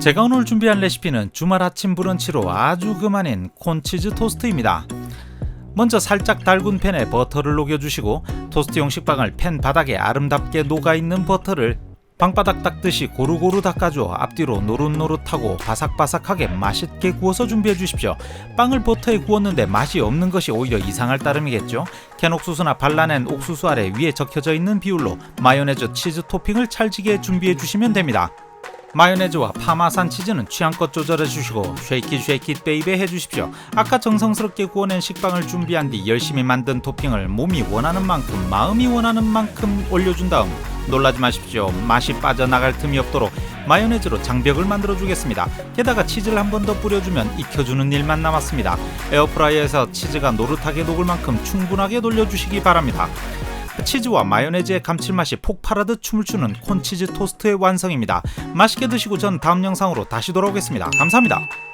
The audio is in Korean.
제가 오늘 준비한 레시피는 주말 아침 브런치로 아주 그만인 콘치즈 토스트입니다. 먼저 살짝 달군 팬에 버터를 녹여주시고 토스트용 식빵을 팬 바닥에 아름답게 녹아있는 버터를 방바닥 닦듯이 고루고루 닦아줘 앞뒤로 노릇노릇하고 바삭바삭하게 맛있게 구워서 준비해 주십시오. 빵을 버터에 구웠는데 맛이 없는 것이 오히려 이상할 따름이겠죠. 캔 옥수수나 발라낸 옥수수 아래 위에 적혀져 있는 비율로 마요네즈 치즈 토핑을 찰지게 준비해 주시면 됩니다. 마요네즈와 파마산 치즈는 취향껏 조절해 주시고 쉐이키 쉐이키 베이베 해 주십시오. 아까 정성스럽게 구워낸 식빵을 준비한 뒤 열심히 만든 토핑을 몸이 원하는 만큼 마음이 원하는 만큼 올려준 다음 놀라지 마십시오. 맛이 빠져나갈 틈이 없도록 마요네즈로 장벽을 만들어 주겠습니다. 게다가 치즈를 한 번 더 뿌려주면 익혀주는 일만 남았습니다. 에어프라이어에서 치즈가 노릇하게 녹을 만큼 충분하게 돌려주시기 바랍니다. 치즈와 마요네즈의 감칠맛이 폭발하듯 춤을 추는 콘치즈 토스트의 완성입니다. 맛있게 드시고 전 다음 영상으로 다시 돌아오겠습니다. 감사합니다.